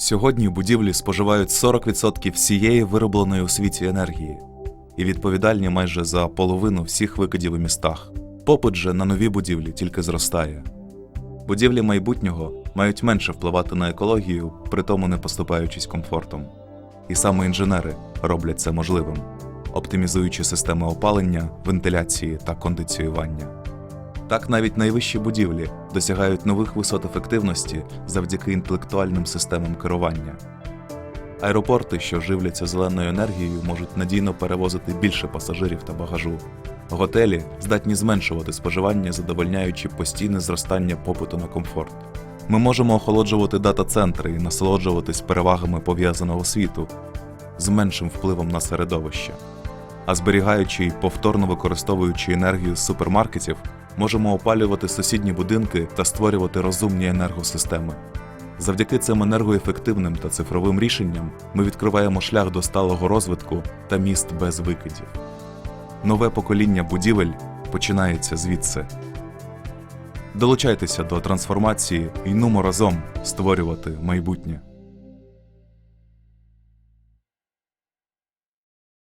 Сьогодні будівлі споживають 40% всієї виробленої у світі енергії і відповідальні майже за половину всіх викидів у містах. Попит же на нові будівлі тільки зростає. Будівлі майбутнього мають менше впливати на екологію, при тому не поступаючись комфортом. І саме інженери роблять це можливим, оптимізуючи системи опалення, вентиляції та кондиціювання. Так навіть найвищі будівлі досягають нових висот ефективності завдяки інтелектуальним системам керування. Аеропорти, що живляться зеленою енергією, можуть надійно перевозити більше пасажирів та багажу. Готелі здатні зменшувати споживання, задовольняючи постійне зростання попиту на комфорт. Ми можемо охолоджувати дата-центри і насолоджуватись перевагами пов'язаного світу з меншим впливом на середовище. А зберігаючи й повторно використовуючи енергію з супермаркетів, можемо опалювати сусідні будинки та створювати розумні енергосистеми. Завдяки цим енергоефективним та цифровим рішенням ми відкриваємо шлях до сталого розвитку та міст без викидів. Нове покоління будівель починається звідси. Долучайтеся до трансформації і нумо разом створювати майбутнє.